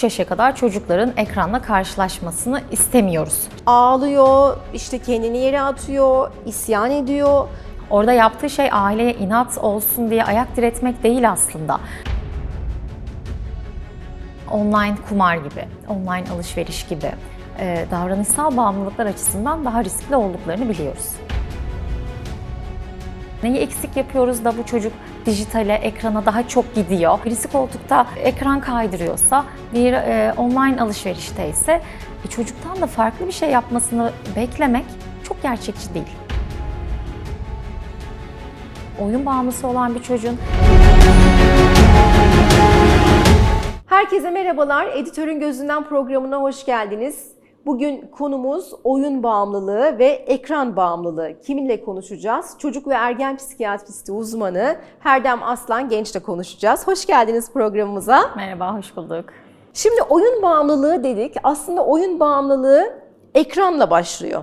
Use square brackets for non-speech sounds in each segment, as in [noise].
3 yaşa kadar çocukların ekranla karşılaşmasını istemiyoruz. Ağlıyor, işte kendini yere atıyor, isyan ediyor. Orada yaptığı şey aileye inat olsun diye ayak diretmek değil aslında. Online kumar gibi, online alışveriş gibi e, davranışsal bağımlılıklar açısından daha riskli olduklarını biliyoruz. Neyi eksik yapıyoruz da bu çocuk dijitale, ekrana daha çok gidiyor. Birisi koltukta ekran kaydırıyorsa, diğeri e, online alışverişte ise e, çocuktan da farklı bir şey yapmasını beklemek çok gerçekçi değil. Oyun bağımlısı olan bir çocuğun Herkese merhabalar. Editörün Gözünden programına hoş geldiniz. Bugün konumuz oyun bağımlılığı ve ekran bağımlılığı. Kiminle konuşacağız? Çocuk ve ergen psikiyatristi uzmanı Herdem Aslan Genç'le konuşacağız. Hoş geldiniz programımıza. merhaba, hoş bulduk. Şimdi oyun bağımlılığı dedik. Aslında oyun bağımlılığı ekranla başlıyor.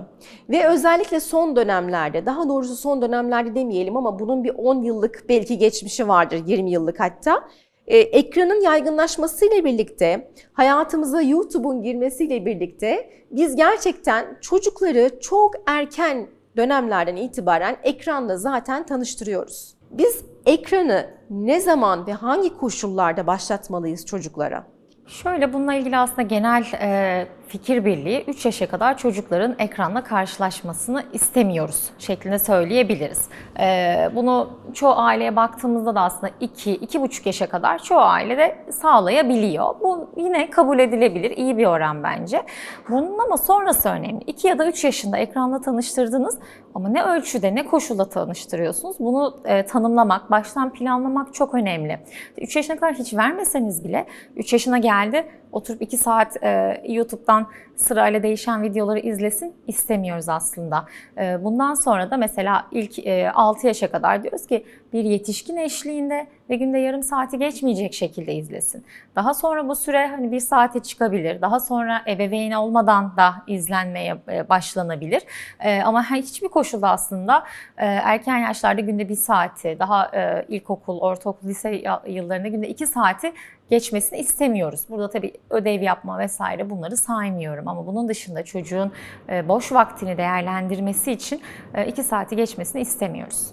Ve özellikle son dönemlerde, daha doğrusu son dönemlerde demeyelim ama bunun bir 10 yıllık belki geçmişi vardır, 20 yıllık hatta. Ee, ekranın yaygınlaşmasıyla birlikte, hayatımıza YouTube'un girmesiyle birlikte biz gerçekten çocukları çok erken dönemlerden itibaren ekranla zaten tanıştırıyoruz. Biz ekranı ne zaman ve hangi koşullarda başlatmalıyız çocuklara? Şöyle bununla ilgili aslında genel e, fikir birliği 3 yaşa kadar çocukların ekranla karşılaşmasını istemiyoruz şeklinde söyleyebiliriz. E, bunu çoğu aileye baktığımızda da aslında 2-2,5 yaşa kadar çoğu ailede sağlayabiliyor. Bu yine kabul edilebilir, iyi bir oran bence. Bunun ama sonrası önemli. 2 ya da 3 yaşında ekranla tanıştırdınız ama ne ölçüde ne koşulda tanıştırıyorsunuz bunu e, tanımlamak, baştan planlamak çok önemli. 3 yaşına kadar hiç vermeseniz bile 3 yaşına geldi oturup 2 saat e, YouTube'dan sırayla değişen videoları izlesin istemiyoruz aslında. E, bundan sonra da mesela ilk e, 6 yaşa kadar diyoruz ki bir yetişkin eşliğinde ve günde yarım saati geçmeyecek şekilde izlesin. Daha sonra bu süre hani bir saate çıkabilir. Daha sonra ebeveyn olmadan da izlenmeye e, başlanabilir. E, ama hiçbir koşulda aslında e, erken yaşlarda günde bir saati, daha e, ilkokul, ortaokul, lise yıllarında günde iki saati geçmesini istemiyoruz. Burada tabii ödev yapma vesaire bunları saymıyorum ama bunun dışında çocuğun e, boş vaktini değerlendirmesi için e, iki saati geçmesini istemiyoruz.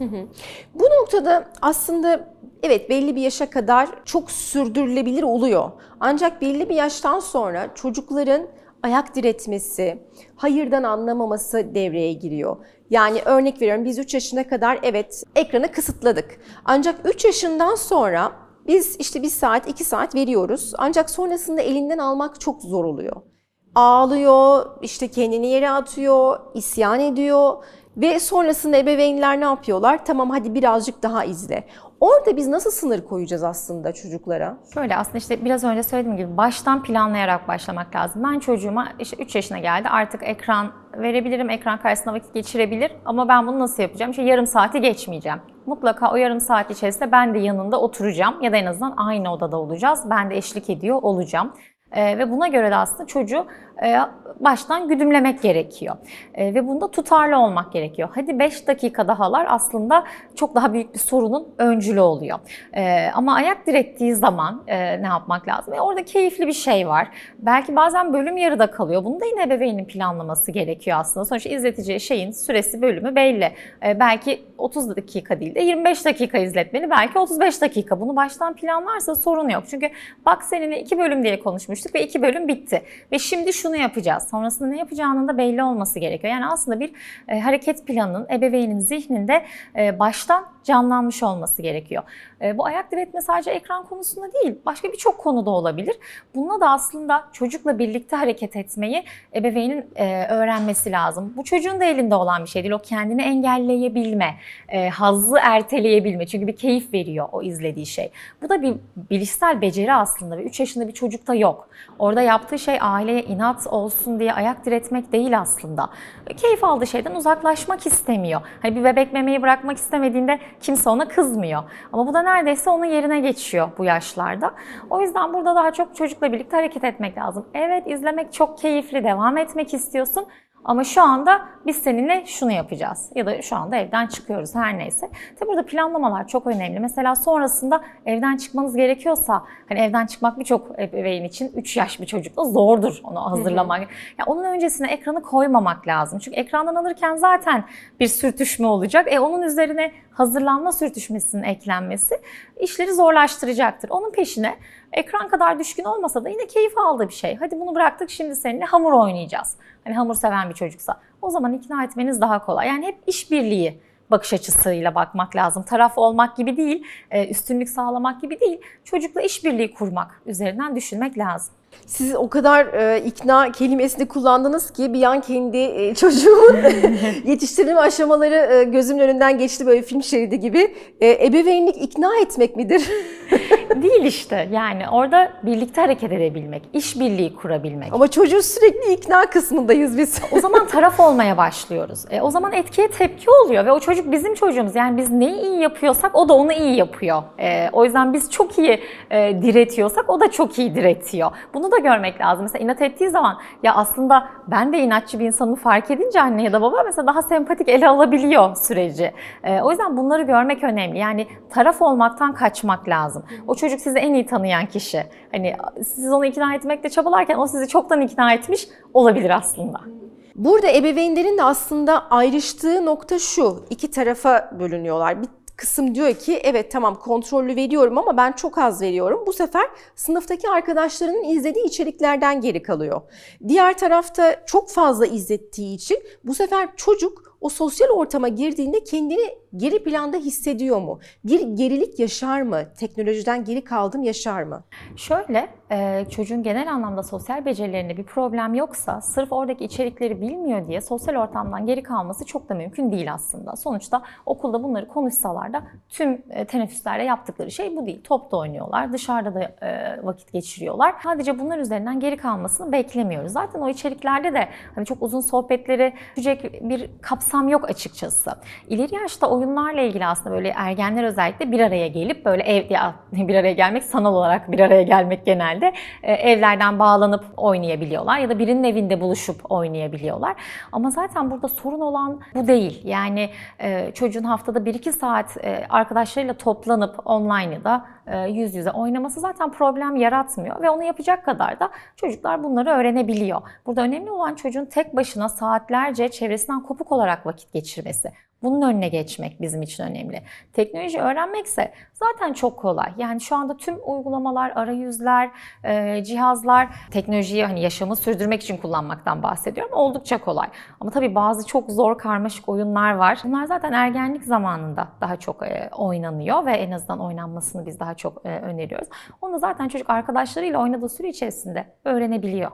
Bu noktada aslında evet belli bir yaşa kadar çok sürdürülebilir oluyor. Ancak belli bir yaştan sonra çocukların ayak diretmesi, hayırdan anlamaması devreye giriyor. Yani örnek veriyorum biz 3 yaşına kadar evet ekranı kısıtladık. Ancak 3 yaşından sonra biz işte bir saat, iki saat veriyoruz. Ancak sonrasında elinden almak çok zor oluyor. Ağlıyor, işte kendini yere atıyor, isyan ediyor ve sonrasında ebeveynler ne yapıyorlar? Tamam hadi birazcık daha izle. Orada biz nasıl sınır koyacağız aslında çocuklara? Şöyle aslında işte biraz önce söylediğim gibi baştan planlayarak başlamak lazım. Ben çocuğuma işte 3 yaşına geldi artık ekran verebilirim, ekran karşısında vakit geçirebilir ama ben bunu nasıl yapacağım? İşte yarım saati geçmeyeceğim. Mutlaka o yarım saat içerisinde ben de yanında oturacağım ya da en azından aynı odada olacağız. Ben de eşlik ediyor olacağım. Ee, ve buna göre de aslında çocuğu baştan güdümlemek gerekiyor. E, ve bunda tutarlı olmak gerekiyor. Hadi 5 dakika dahalar aslında çok daha büyük bir sorunun öncülü oluyor. E, ama ayak direttiği zaman e, ne yapmak lazım? E, orada keyifli bir şey var. Belki bazen bölüm yarıda kalıyor. Bunu da yine ebeveynin planlaması gerekiyor aslında. Sonuçta izleteceği şeyin süresi bölümü belli. E, belki 30 dakika değil de 25 dakika izletmeli. Belki 35 dakika. Bunu baştan planlarsa sorun yok. Çünkü bak seninle iki bölüm diye konuşmuştuk ve iki bölüm bitti. Ve şimdi şunu yapacağız. Sonrasında ne yapacağının da belli olması gerekiyor. Yani aslında bir e, hareket planının ebeveynin zihninde e, baştan canlanmış olması gerekiyor. E, bu ayak diretme sadece ekran konusunda değil, başka birçok konuda olabilir. Bununla da aslında çocukla birlikte hareket etmeyi ebeveynin e, öğrenmesi lazım. Bu çocuğun da elinde olan bir şey değil. O kendini engelleyebilme, e, hazzı erteleyebilme. Çünkü bir keyif veriyor o izlediği şey. Bu da bir bilişsel beceri aslında ve 3 yaşında bir çocukta yok. Orada yaptığı şey aileye inat olsun diye ayak diretmek değil aslında. Keyif aldığı şeyden uzaklaşmak istemiyor. Hani bir bebek memeyi bırakmak istemediğinde kimse ona kızmıyor. Ama bu da neredeyse onun yerine geçiyor bu yaşlarda. O yüzden burada daha çok çocukla birlikte hareket etmek lazım. Evet izlemek çok keyifli, devam etmek istiyorsun. Ama şu anda biz seninle şunu yapacağız ya da şu anda evden çıkıyoruz her neyse. Tabii burada planlamalar çok önemli. Mesela sonrasında evden çıkmanız gerekiyorsa hani evden çıkmak birçok ebeveyn için 3 yaş bir çocukla zordur onu hazırlamak. Ya onun öncesine ekranı koymamak lazım. Çünkü ekrandan alırken zaten bir sürtüşme olacak. E onun üzerine hazırlanma sürtüşmesinin eklenmesi işleri zorlaştıracaktır. Onun peşine ekran kadar düşkün olmasa da yine keyif aldığı bir şey. Hadi bunu bıraktık şimdi seninle hamur oynayacağız. Hani hamur seven bir çocuksa. O zaman ikna etmeniz daha kolay. Yani hep işbirliği bakış açısıyla bakmak lazım. Taraf olmak gibi değil, e, üstünlük sağlamak gibi değil. Çocukla işbirliği kurmak üzerinden düşünmek lazım. Siz o kadar e, ikna kelimesini kullandınız ki bir an kendi e, [laughs] çocuğumun [laughs] yetiştirilme aşamaları e, gözümün önünden geçti böyle film şeridi gibi. E, ebeveynlik ikna etmek midir? [laughs] [laughs] Değil işte yani orada birlikte hareket edebilmek, işbirliği kurabilmek. Ama çocuğu sürekli ikna kısmındayız biz. [laughs] O zaman taraf olmaya başlıyoruz. E, o zaman etkiye tepki oluyor ve o çocuk bizim çocuğumuz. Yani biz neyi iyi yapıyorsak o da onu iyi yapıyor. E, o yüzden biz çok iyi e, diretiyorsak o da çok iyi diretiyor. Bunu da görmek lazım. Mesela inat ettiği zaman ya aslında ben de inatçı bir insanı fark edince anne ya da baba mesela daha sempatik ele alabiliyor süreci. E, o yüzden bunları görmek önemli. Yani taraf olmaktan kaçmak lazım. O çocuk sizi en iyi tanıyan kişi. Hani siz onu ikna etmekle çabalarken o sizi çoktan ikna etmiş olabilir aslında. Burada ebeveynlerin de aslında ayrıştığı nokta şu. iki tarafa bölünüyorlar. Bir kısım diyor ki evet tamam kontrollü veriyorum ama ben çok az veriyorum. Bu sefer sınıftaki arkadaşlarının izlediği içeriklerden geri kalıyor. Diğer tarafta çok fazla izlettiği için bu sefer çocuk o sosyal ortama girdiğinde kendini geri planda hissediyor mu? Bir gerilik yaşar mı? Teknolojiden geri kaldım yaşar mı? Şöyle, e, çocuğun genel anlamda sosyal becerilerinde bir problem yoksa, sırf oradaki içerikleri bilmiyor diye sosyal ortamdan geri kalması çok da mümkün değil aslında. Sonuçta okulda bunları konuşsalar da tüm e, teneffüslerde yaptıkları şey bu değil. Top da oynuyorlar, dışarıda da e, vakit geçiriyorlar. Sadece bunlar üzerinden geri kalmasını beklemiyoruz. Zaten o içeriklerde de hani çok uzun sohbetleri bir kapsam yok açıkçası. İleri yaşta oyunlarla ilgili aslında böyle ergenler özellikle bir araya gelip böyle ev [laughs] bir araya gelmek sanal olarak bir araya gelmek genelde e, evlerden bağlanıp oynayabiliyorlar ya da birinin evinde buluşup oynayabiliyorlar. Ama zaten burada sorun olan bu değil. Yani e, çocuğun haftada 1-2 saat e, arkadaşlarıyla toplanıp online ya da yüz yüze oynaması zaten problem yaratmıyor ve onu yapacak kadar da çocuklar bunları öğrenebiliyor. Burada önemli olan çocuğun tek başına saatlerce çevresinden kopuk olarak vakit geçirmesi. Bunun önüne geçmek bizim için önemli. Teknoloji öğrenmekse zaten çok kolay. Yani şu anda tüm uygulamalar, arayüzler, e, cihazlar teknolojiyi hani yaşamı sürdürmek için kullanmaktan bahsediyorum. Oldukça kolay. Ama tabii bazı çok zor karmaşık oyunlar var. Bunlar zaten ergenlik zamanında daha çok e, oynanıyor ve en azından oynanmasını biz daha çok e, öneriyoruz. Onu zaten çocuk arkadaşlarıyla oynadığı süre içerisinde öğrenebiliyor.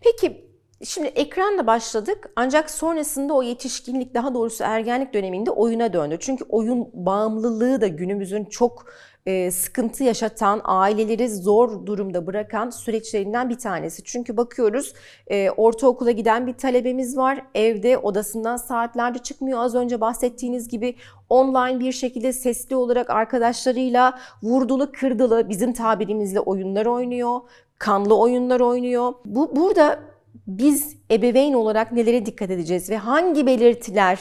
Peki Şimdi ekranla başladık ancak sonrasında o yetişkinlik daha doğrusu ergenlik döneminde oyuna döndü. Çünkü oyun bağımlılığı da günümüzün çok e, sıkıntı yaşatan, aileleri zor durumda bırakan süreçlerinden bir tanesi. Çünkü bakıyoruz e, ortaokula giden bir talebemiz var. Evde odasından saatlerce çıkmıyor. Az önce bahsettiğiniz gibi online bir şekilde sesli olarak arkadaşlarıyla vurdulu kırdılı bizim tabirimizle oyunlar oynuyor. Kanlı oyunlar oynuyor. Bu burada biz ebeveyn olarak nelere dikkat edeceğiz ve hangi belirtiler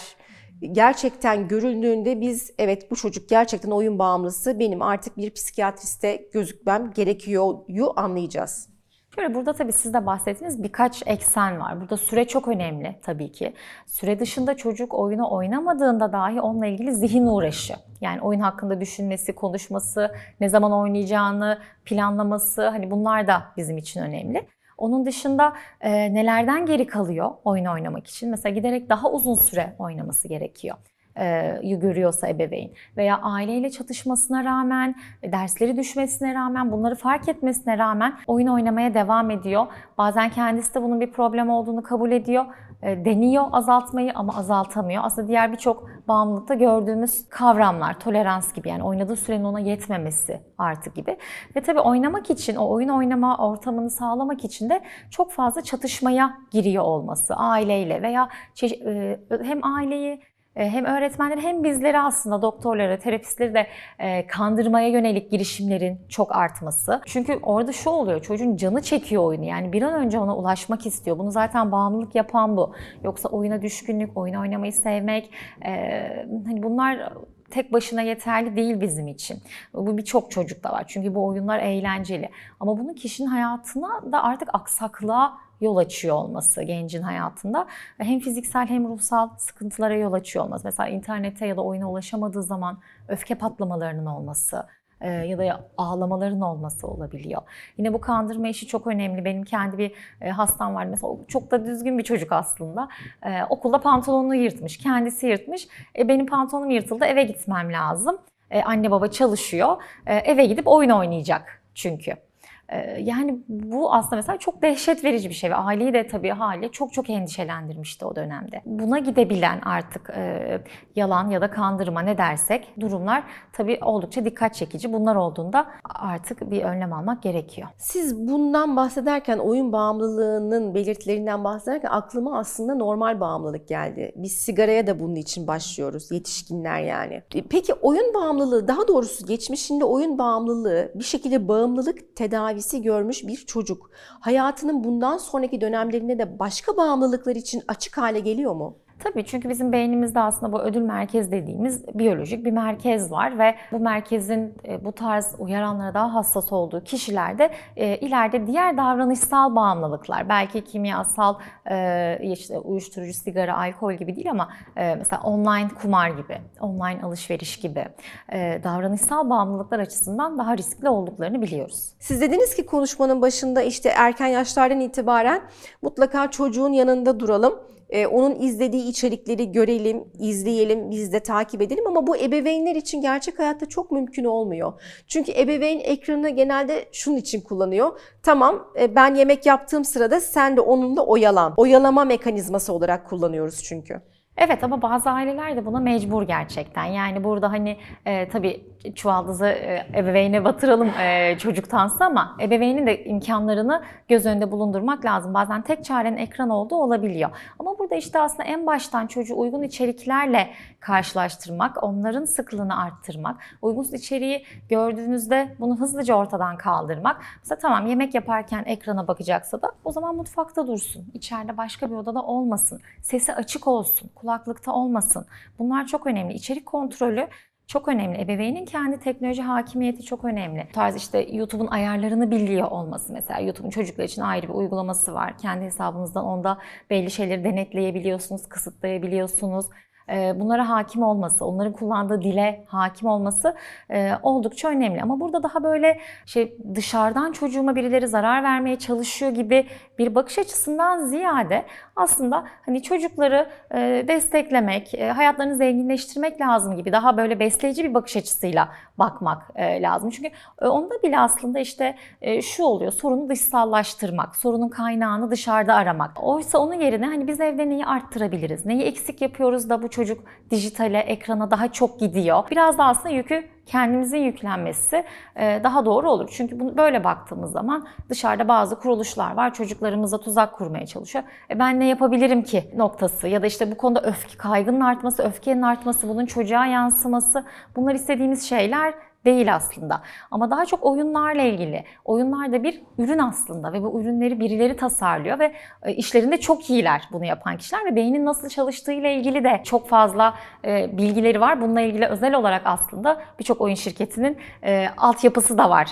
gerçekten görüldüğünde biz evet bu çocuk gerçekten oyun bağımlısı benim artık bir psikiyatriste gözükmem gerekiyor'yu anlayacağız. Şöyle burada tabii siz de bahsettiğiniz birkaç eksen var. Burada süre çok önemli tabii ki. Süre dışında çocuk oyunu oynamadığında dahi onunla ilgili zihin uğraşı. Yani oyun hakkında düşünmesi, konuşması, ne zaman oynayacağını planlaması hani bunlar da bizim için önemli. Onun dışında e, nelerden geri kalıyor oyun oynamak için? Mesela giderek daha uzun süre oynaması gerekiyor e, görüyorsa ebeveyn veya aileyle çatışmasına rağmen, dersleri düşmesine rağmen, bunları fark etmesine rağmen oyun oynamaya devam ediyor. Bazen kendisi de bunun bir problem olduğunu kabul ediyor. E, deniyor azaltmayı ama azaltamıyor. Aslında diğer birçok bağımlılıkta gördüğümüz kavramlar, tolerans gibi yani oynadığı sürenin ona yetmemesi artı gibi. Ve tabii oynamak için, o oyun oynama ortamını sağlamak için de çok fazla çatışmaya giriyor olması aileyle veya e, hem aileyi Hem öğretmenleri hem bizleri aslında doktorları, terapistleri de e, kandırmaya yönelik girişimlerin çok artması. Çünkü orada şu oluyor, çocuğun canı çekiyor oyunu. Yani bir an önce ona ulaşmak istiyor. Bunu zaten bağımlılık yapan bu. Yoksa oyuna düşkünlük, oyun oynamayı sevmek, e, hani bunlar tek başına yeterli değil bizim için. Bu birçok çocukta var. Çünkü bu oyunlar eğlenceli. Ama bunun kişinin hayatına da artık aksaklığa yol açıyor olması gencin hayatında. Hem fiziksel hem ruhsal sıkıntılara yol açıyor olması. Mesela internete ya da oyuna ulaşamadığı zaman öfke patlamalarının olması e, ya da ağlamaların olması olabiliyor. Yine bu kandırma işi çok önemli. Benim kendi bir e, hastam var mesela çok da düzgün bir çocuk aslında. E, okulda pantolonunu yırtmış, kendisi yırtmış. Benim pantolonum yırtıldı, eve gitmem lazım. Anne baba çalışıyor, eve gidip oyun oynayacak çünkü. Yani bu aslında mesela çok dehşet verici bir şey ve aileyi de tabii hali çok çok endişelendirmişti o dönemde. Buna gidebilen artık e, yalan ya da kandırma ne dersek durumlar tabii oldukça dikkat çekici. Bunlar olduğunda artık bir önlem almak gerekiyor. Siz bundan bahsederken, oyun bağımlılığının belirtilerinden bahsederken aklıma aslında normal bağımlılık geldi. Biz sigaraya da bunun için başlıyoruz, yetişkinler yani. E, Peki oyun bağımlılığı, daha doğrusu geçmişinde oyun bağımlılığı bir şekilde bağımlılık tedavisi görmüş bir çocuk. Hayatının bundan sonraki dönemlerinde de başka bağımlılıklar için açık hale geliyor mu? Tabii çünkü bizim beynimizde aslında bu ödül merkez dediğimiz biyolojik bir merkez var ve bu merkezin e, bu tarz uyaranlara daha hassas olduğu kişilerde e, ileride diğer davranışsal bağımlılıklar, belki kimyasal e, işte uyuşturucu, sigara, alkol gibi değil ama mesela online kumar gibi, online alışveriş gibi davranışsal bağımlılıklar açısından daha riskli olduklarını biliyoruz. Siz dediniz ki konuşmanın başında işte erken yaşlardan itibaren mutlaka çocuğun yanında duralım. Ee, onun izlediği içerikleri görelim, izleyelim, biz de takip edelim ama bu ebeveynler için gerçek hayatta çok mümkün olmuyor. Çünkü ebeveyn ekranı genelde şunun için kullanıyor. Tamam e, ben yemek yaptığım sırada sen de onunla oyalan. Oyalama mekanizması olarak kullanıyoruz çünkü. Evet ama bazı aileler de buna mecbur gerçekten. Yani burada hani e, tabii çuvaldızı e, ebeveyne batıralım e, çocuktansa ama ebeveynin de imkanlarını göz önünde bulundurmak lazım. Bazen tek çarenin ekran olduğu olabiliyor. Ama burada işte aslında en baştan çocuğu uygun içeriklerle karşılaştırmak, onların sıklığını arttırmak, uygunsuz içeriği gördüğünüzde bunu hızlıca ortadan kaldırmak. Mesela tamam yemek yaparken ekrana bakacaksa da o zaman mutfakta dursun. İçeride başka bir odada olmasın. Sesi açık olsun, kulaklıkta olmasın. Bunlar çok önemli. İçerik kontrolü çok önemli. Ebeveynin kendi teknoloji hakimiyeti çok önemli. Bu tarz işte YouTube'un ayarlarını biliyor olması mesela. YouTube'un çocuklar için ayrı bir uygulaması var. Kendi hesabınızdan onda belli şeyleri denetleyebiliyorsunuz, kısıtlayabiliyorsunuz. Ee, Bunlara hakim olması, onların kullandığı dile hakim olması e, oldukça önemli. Ama burada daha böyle şey dışarıdan çocuğuma birileri zarar vermeye çalışıyor gibi bir bakış açısından ziyade aslında hani çocukları e, desteklemek, e, hayatlarını zenginleştirmek lazım gibi daha böyle besleyici bir bakış açısıyla bakmak e, lazım. Çünkü e, onda bile aslında işte e, şu oluyor, sorunu dışsallaştırmak, sorunun kaynağını dışarıda aramak. Oysa onun yerine hani biz evde neyi arttırabiliriz, neyi eksik yapıyoruz da bu çocuk dijitale, ekrana daha çok gidiyor. Biraz da aslında yükü kendimizin yüklenmesi e, daha doğru olur. Çünkü bunu böyle baktığımız zaman dışarıda bazı kuruluşlar var çocuklarımıza tuzak kurmaya çalışıyor. E ben ne yapabilirim ki noktası ya da işte bu konuda öfke, kaygının artması, öfkenin artması, bunun çocuğa yansıması bunlar istediğimiz şeyler değil aslında. Ama daha çok oyunlarla ilgili. Oyunlar da bir ürün aslında ve bu ürünleri birileri tasarlıyor ve e, işlerinde çok iyiler bunu yapan kişiler ve beynin nasıl çalıştığı ile ilgili de çok fazla e, bilgileri var. Bununla ilgili özel olarak aslında birçok oyun şirketinin e, altyapısı da var.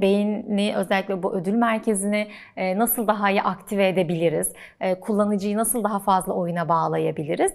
Beyni özellikle bu ödül merkezini nasıl daha iyi aktive edebiliriz? Kullanıcıyı nasıl daha fazla oyuna bağlayabiliriz?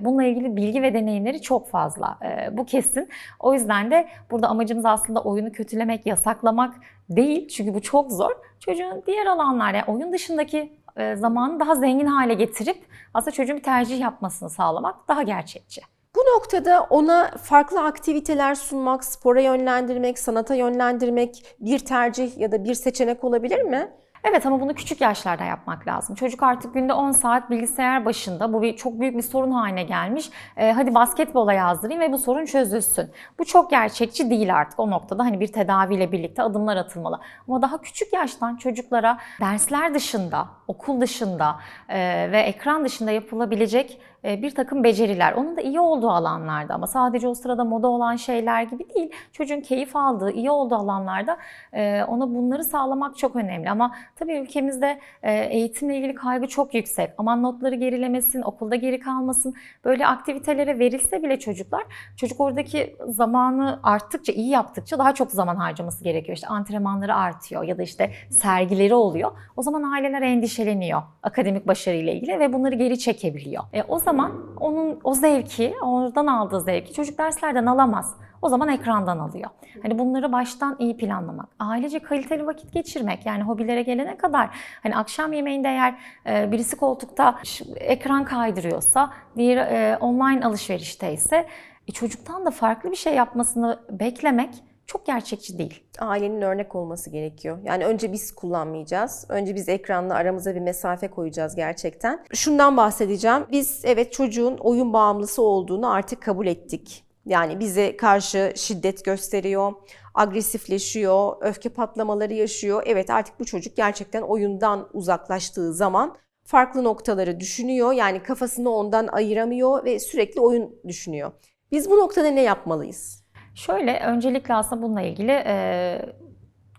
Bununla ilgili bilgi ve deneyimleri çok fazla. Bu kesin. O yüzden de burada amacımız aslında oyunu kötülemek, yasaklamak değil. Çünkü bu çok zor. Çocuğun diğer alanlarda, yani oyun dışındaki e, zamanı daha zengin hale getirip aslında çocuğun bir tercih yapmasını sağlamak daha gerçekçi. Bu noktada ona farklı aktiviteler sunmak, spora yönlendirmek, sanata yönlendirmek bir tercih ya da bir seçenek olabilir mi? Evet ama bunu küçük yaşlarda yapmak lazım. Çocuk artık günde 10 saat bilgisayar başında. Bu bir çok büyük bir sorun haline gelmiş. Ee, hadi basketbola yazdırayım ve bu sorun çözülsün. Bu çok gerçekçi değil artık o noktada. Hani bir tedaviyle birlikte adımlar atılmalı. Ama daha küçük yaştan çocuklara dersler dışında, okul dışında e, ve ekran dışında yapılabilecek e, bir takım beceriler. Onun da iyi olduğu alanlarda ama sadece o sırada moda olan şeyler gibi değil. Çocuğun keyif aldığı, iyi olduğu alanlarda e, ona bunları sağlamak çok önemli. Ama tabii ülkemizde e, eğitimle ilgili kaygı çok yüksek. Aman notları gerilemesin, okulda geri kalmasın. Böyle aktivitelere verilse bile çocuklar, çocuk oradaki zamanı arttıkça, iyi yaptıkça daha çok zaman harcaması gerekiyor. İşte antrenmanları artıyor ya da işte sergileri oluyor. O zaman aileler endişeleniyor akademik başarıyla ilgili ve bunları geri çekebiliyor. E, o zaman onun o zevki, oradan aldığı zevki çocuk derslerden alamaz. O zaman ekrandan alıyor. Hani bunları baştan iyi planlamak. Ailece kaliteli vakit geçirmek. Yani hobilere gelene kadar hani akşam yemeğinde eğer e, birisi koltukta ekran kaydırıyorsa, diğeri e, online alışverişteyse e, çocuktan da farklı bir şey yapmasını beklemek çok gerçekçi değil. Ailenin örnek olması gerekiyor. Yani önce biz kullanmayacağız. Önce biz ekranla aramıza bir mesafe koyacağız gerçekten. Şundan bahsedeceğim. Biz evet çocuğun oyun bağımlısı olduğunu artık kabul ettik. Yani bize karşı şiddet gösteriyor, agresifleşiyor, öfke patlamaları yaşıyor. Evet artık bu çocuk gerçekten oyundan uzaklaştığı zaman farklı noktaları düşünüyor. Yani kafasını ondan ayıramıyor ve sürekli oyun düşünüyor. Biz bu noktada ne yapmalıyız? Şöyle öncelikle aslında bununla ilgili e,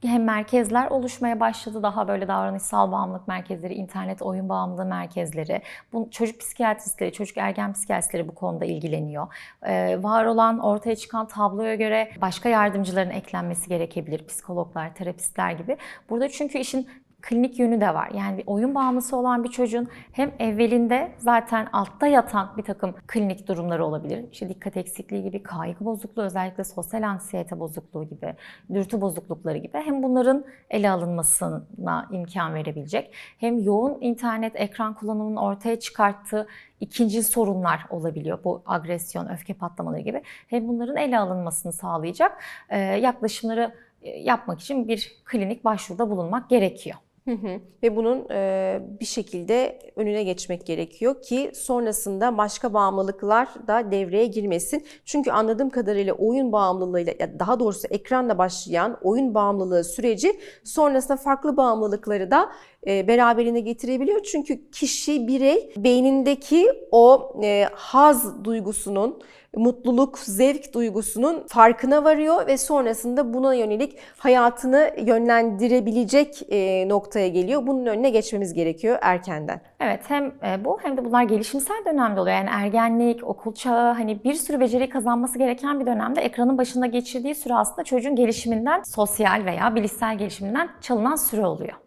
hem merkezler oluşmaya başladı. Daha böyle davranışsal bağımlılık merkezleri, internet oyun bağımlılığı merkezleri. Bu, çocuk psikiyatristleri, çocuk ergen psikiyatristleri bu konuda ilgileniyor. E, var olan, ortaya çıkan tabloya göre başka yardımcıların eklenmesi gerekebilir. Psikologlar, terapistler gibi. Burada çünkü işin klinik yönü de var. Yani bir oyun bağımlısı olan bir çocuğun hem evvelinde zaten altta yatan bir takım klinik durumları olabilir. İşte dikkat eksikliği gibi, kaygı bozukluğu, özellikle sosyal anksiyete bozukluğu gibi, dürtü bozuklukları gibi hem bunların ele alınmasına imkan verebilecek hem yoğun internet ekran kullanımının ortaya çıkarttığı ikinci sorunlar olabiliyor. Bu agresyon, öfke patlamaları gibi. Hem bunların ele alınmasını sağlayacak yaklaşımları yapmak için bir klinik başvuruda bulunmak gerekiyor. Hı hı. Ve bunun e, bir şekilde önüne geçmek gerekiyor ki sonrasında başka bağımlılıklar da devreye girmesin. Çünkü anladığım kadarıyla oyun bağımlılığıyla daha doğrusu ekranla başlayan oyun bağımlılığı süreci sonrasında farklı bağımlılıkları da e, beraberine getirebiliyor. Çünkü kişi, birey beynindeki o e, haz duygusunun mutluluk, zevk duygusunun farkına varıyor ve sonrasında buna yönelik hayatını yönlendirebilecek e, noktaya geliyor. Bunun önüne geçmemiz gerekiyor erkenden. Evet hem bu hem de bunlar gelişimsel dönemde oluyor. Yani ergenlik, okul çağı hani bir sürü beceri kazanması gereken bir dönemde ekranın başında geçirdiği süre aslında çocuğun gelişiminden, sosyal veya bilişsel gelişiminden çalınan süre oluyor.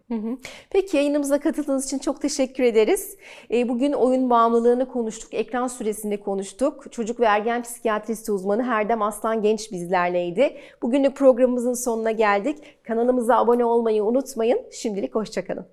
Peki yayınımıza katıldığınız için çok teşekkür ederiz. E, Bugün oyun bağımlılığını konuştuk, ekran süresini konuştuk. Çocuk ve ergen psikiyatristi uzmanı Herdem Aslan Genç bizlerleydi. Bugünlük programımızın sonuna geldik. Kanalımıza abone olmayı unutmayın. Şimdilik hoşçakalın.